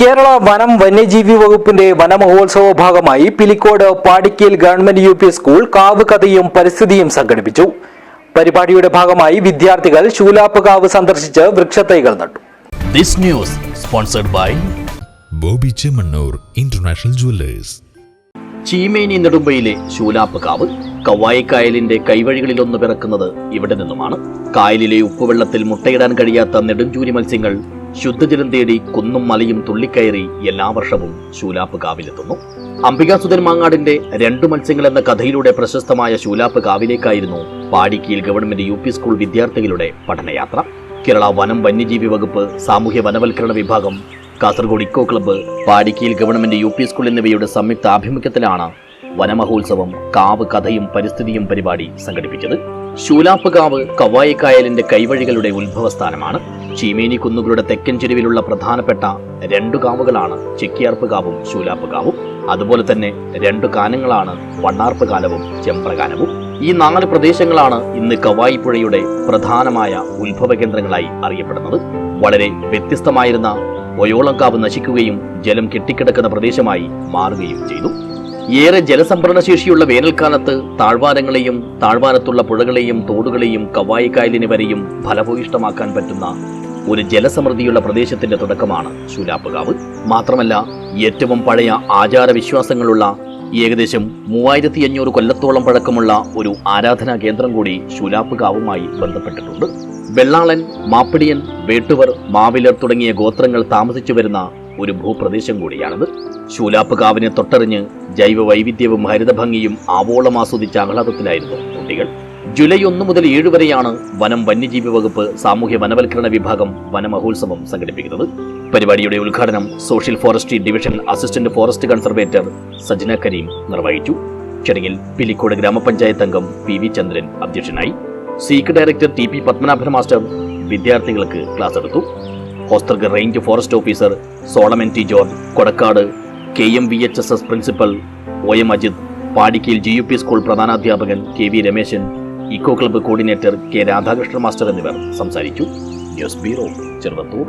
കേരള വനം വന്യജീവി വകുപ്പിന്റെ വനമഹോത്സവ ഭാഗമായി Pilicode Padikkal government U P school കാവ് കഥയും പരിസ്ഥിതിയും സംഘടിപ്പിച്ചു. പരിപാടിയുടെ ഭാഗമായി വിദ്യാർത്ഥികൾ ശൂലാപ്പ് കാവ് സന്ദർശിച്ച് വൃക്ഷത്തൈകൾ നട്ടു. This news sponsored by Bobby Chemmanur international jewellers. Cheemeni നെടുമ്പയിലെ Shoolapp Kavu കവായിക്കായലിന്റെ കൈവഴികളിലൊന്ന് പിറക്കുന്നത് ഇവിടെ നിന്നുമാണ്. കായലിലെ ഉപ്പുവെള്ളത്തിൽ മുട്ടയിടാൻ കഴിയാത്ത നെടുഞ്ചൂരി മത്സ്യങ്ങൾ ശുദ്ധജലം തേടി കുന്നും മലയും തുള്ളിക്കയറി എല്ലാ വർഷവും ശൂലാപ്പ് കാവിലെത്തുന്നു അംബികാസുധൻ മാങ്ങാടിന്റെ രണ്ടു മത്സ്യങ്ങൾ എന്ന കഥയിലൂടെ പ്രശസ്തമായ ശൂലാപ്പ് കാവിലേക്കായിരുന്നു പാടിക്കീൽ ഗവൺമെന്റ് യു സ്കൂൾ വിദ്യാർത്ഥികളുടെ പഠനയാത്ര. കേരള വനം വന്യജീവി വകുപ്പ് സാമൂഹ്യ വനവൽക്കരണ വിഭാഗം Kasaragod eco club Padikkeel government U P school എന്നിവയുടെ സംയുക്ത ആഭിമുഖ്യത്തിലാണ് വനമഹോത്സവം കാവ് കഥയും പരിസ്ഥിതിയും പരിപാടി സംഘടിപ്പിച്ചത്. ശൂലാപ്പ് കാവ് കവായിക്കായലിന്റെ കൈവഴികളുടെ ഉത്ഭവസ്ഥാനമാണ്. ചീമേനി കുന്നുകളുടെ തെക്കൻ ചെരുവിലുള്ള പ്രധാനപ്പെട്ട രണ്ടു കാവുകളാണ് ചെക്കിയാർപ്പ് കാവും ശൂലാപ്പ് കാവും. അതുപോലെ തന്നെ രണ്ടു കാനങ്ങളാണ് വണ്ണാർപ്പ് കാലവും ചെമ്പ്രകാനവും ഈ നാല് പ്രദേശങ്ങളാണ് ഇന്ന് കവായി പുഴയുടെ പ്രധാനമായ ഉത്ഭവ കേന്ദ്രങ്ങളായി അറിയപ്പെടുന്നത്. വളരെ വ്യത്യസ്തമായിരുന്ന ഒയോളംകാവ് നശിക്കുകയും ജലം കെട്ടിക്കിടക്കുന്ന പ്രദേശമായി മാറുകയും ചെയ്തു. ഏറെ ജലസംഭരണശേഷിയുള്ള വേനൽക്കാലത്ത് താഴ്വാരങ്ങളെയും താഴ്വാരത്തുള്ള പുഴകളെയും തോടുകളെയും കവായിക്കായലിനെ വരെയും ഫലഭൂയിഷ്ടമാക്കാൻ പറ്റുന്ന ഒരു ജലസമൃദ്ധിയുള്ള പ്രദേശത്തിന്റെ തുടക്കമാണ് ശൂലാപ്പുകാവ്. മാത്രമല്ല ഏറ്റവും പഴയ ആചാരവിശ്വാസങ്ങളുള്ള ഏകദേശം മൂവായിരത്തി അഞ്ഞൂറ് കൊല്ലത്തോളം പഴക്കമുള്ള ഒരു ആരാധനാ കേന്ദ്രം കൂടി ശൂലാപ്പുകാവുമായി ബന്ധപ്പെട്ടിട്ടുണ്ട്. വെള്ളാളൻ മാപ്പിടിയൻ വേട്ടുവർ മാവിലർ തുടങ്ങിയ ഗോത്രങ്ങൾ താമസിച്ചു വരുന്ന ഒരു ഭൂപ്രദേശം കൂടിയാണിത്. ശൂലാപ്പുകാവിനെ തൊട്ടറിഞ്ഞ് ജൈവ വൈവിധ്യവും ഹരിതഭംഗിയും ആവോളം ആസ്വദിച്ച ആഹ്ലാദത്തിലായിരുന്നു കുട്ടികൾ. ജൂലൈ ഒന്ന് മുതൽ ഏഴ് വരെയാണ് വനം വന്യജീവി വകുപ്പ് സാമൂഹ്യ വനവൽക്കരണ വിഭാഗം വനമഹോത്സവം സംഘടിപ്പിക്കുന്നത്. പരിപാടിയുടെ ഉദ്ഘാടനം social forestry division assistant forest conservator Sajna Kareem നിർവഹിച്ചു. ചടങ്ങിൽ പിലിക്കോട് ഗ്രാമപഞ്ചായത്ത് അംഗം പി വി ചന്ദ്രൻ അധ്യക്ഷനായി. Seek director T P Padmanabhan master വിദ്യാർത്ഥികൾക്ക് ക്ലാസ് എടുത്തു. Hosdurg range forest officer Solomon T John Kodakkad K M V H S S principal O M Ajith Padikkayil G U P school പ്രധാനാധ്യാപകൻ K V Rameshan eco club coordinator K Radhakrishnan master എന്നിവർ സംസാരിച്ചു. News bureau Cheruvathur.